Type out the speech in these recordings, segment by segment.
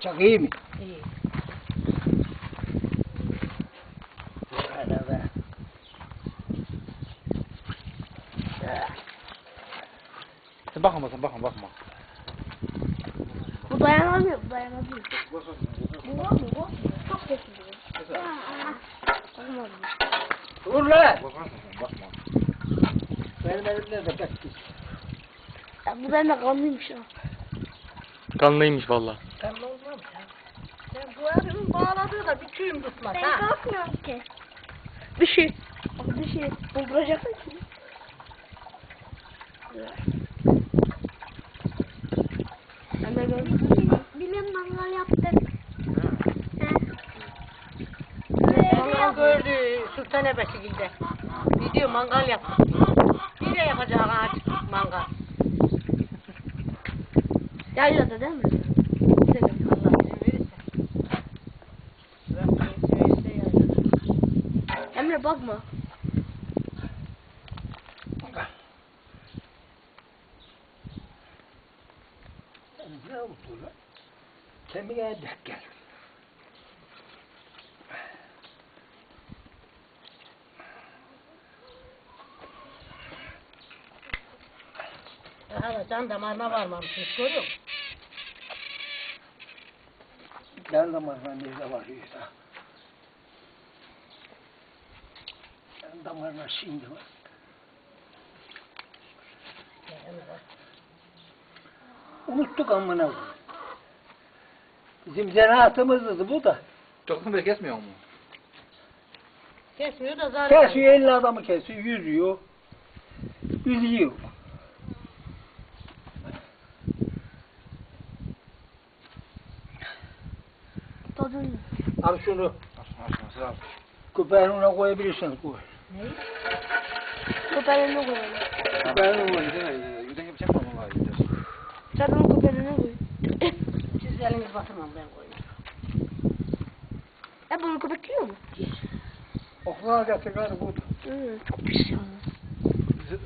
Çok iyi mi? İyi. Be. Sen bakma sen bakma bakma. Bu dayanamıyor, bu dayanamıyor. Bu var mı bu? Çok sesli Olmaz. Vur lan. Bakma sen bakma. Benim elimde de pek pis. Ya bu bende kanlıymış ha. Kanlıymış valla. Ben olmam ya. Sen bu abinin bağladığı da bir tüyüm tutmaz ha. korkmuyorum ki. Bir şey. Bak bir şey bulduracaksın ki. Ben de gördüm. Bilim mangal yaptık. Mangal gördü Sultan Ebeşikil'de. Gidiyor mangal yapmış. Nereye yapacak ağaç mangal? Yaylada değil mi? Emre bakma. Ne oldu lan? Kemiğe dek gel. Daha da can damarına varmamışsınız görüyor musun? Gel damarına nerede var damarına şimdi var. Unuttuk amına. Bizim zanaatımızdı bu da. Çok bile kesmiyor mu? Kesmiyor da zaten. Kesiyor elli adamı kesiyor, yüzüyor. Tadını. Al şunu Aşkına sıra. köpeğine koyabilirsen koy. Köpeğine koyalım. Ben onu yüzden yüzden yapacağım ama vallahi gider. Sen onu köpeğine koy. Siz eliniz batırmam ben koyayım. E bunu köpek yiyor mu? Okula getir bu. Hı, çok pis ya.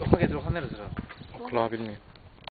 Okula getir okula neresi sıra? Kulağı bilmiyor.